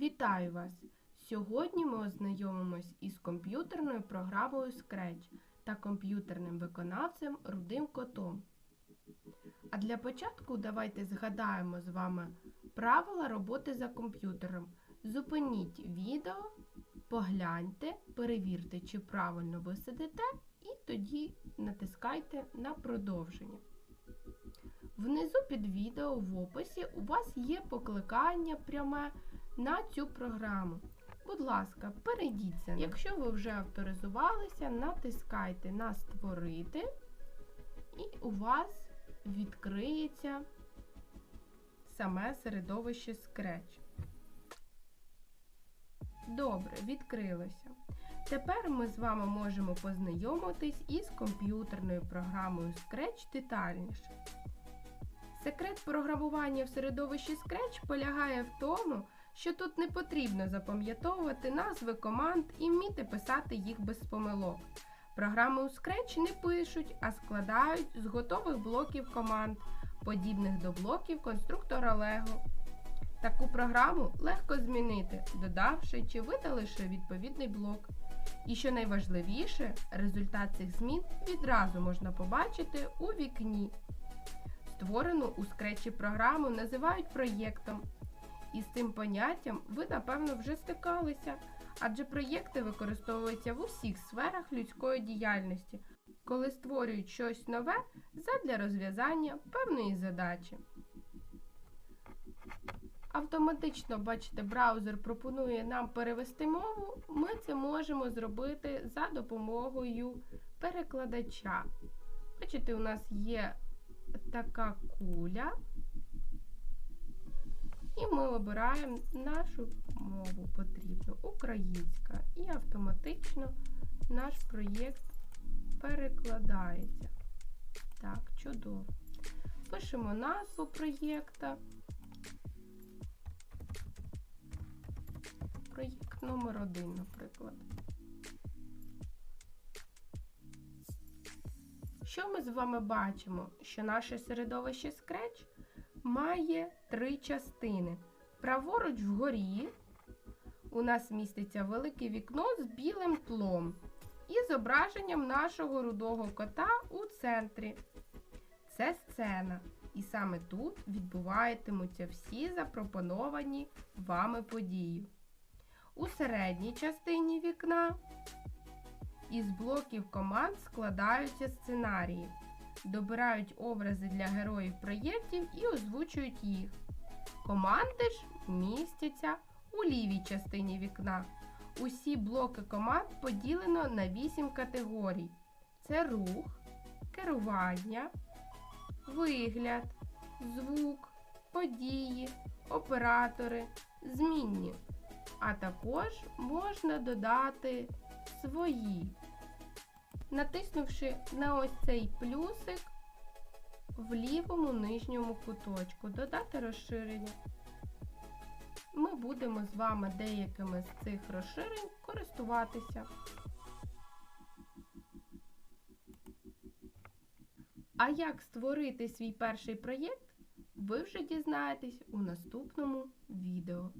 Вітаю вас! Сьогодні ми ознайомимось із комп'ютерною програмою Scratch та комп'ютерним виконавцем Рудим Котом. А для початку давайте згадаємо з вами правила роботи за комп'ютером. Зупиніть відео, погляньте, перевірте, чи правильно ви сидите, і тоді натискайте на продовження. Внизу під відео в описі у вас є покликання пряме на цю програму. Будь ласка, перейдіться. Якщо ви вже авторизувалися, натискайте на Створити, і у вас відкриється саме середовище Scratch. Добре, відкрилося. Тепер ми з вами можемо познайомитись із комп'ютерною програмою Scratch детальніше. Секрет програмування в середовищі Scratch полягає в тому, що тут не потрібно запам'ятовувати назви команд і вміти писати їх без помилок. Програми у Scratch не пишуть, а складають з готових блоків команд, подібних до блоків конструктора Lego. Таку програму легко змінити, додавши чи видаливши відповідний блок. І що найважливіше, результат цих змін відразу можна побачити у вікні. Створену у скретчі програму називають проєктом. І з цим поняттям ви, напевно, вже стикалися, адже проєкти використовуються в усіх сферах людської діяльності, коли створюють щось нове задля розв'язання певної задачі. Автоматично, бачите, браузер пропонує нам перевести мову. Ми це можемо зробити за допомогою перекладача. Бачите, у нас є така куля, і ми обираємо нашу мову потрібну, українська, і автоматично наш проєкт перекладається. Так, чудово. Пишемо назву проєкта. Проєкт номер один, наприклад. Що ми з вами бачимо? Що наше середовище Scratch має три частини. Праворуч вгорі у нас міститься велике вікно з білим тлом і зображенням нашого рудого кота у центрі. Це сцена. І саме тут відбуватимуться всі запропоновані вами події. У середній частині вікна із блоків команд складаються сценарії, добирають образи для героїв проєктів і озвучують їх. Команди ж містяться у лівій частині вікна. Усі блоки команд поділено на 8 категорій: це рух, керування, вигляд, звук, події, оператори, змінні. А також можна додати свої. Натиснувши на ось цей плюсик в лівому нижньому куточку, додати розширення. Ми будемо з вами деякими з цих розширень користуватися. А як створити свій перший проєкт, ви вже дізнаєтесь у наступному відео.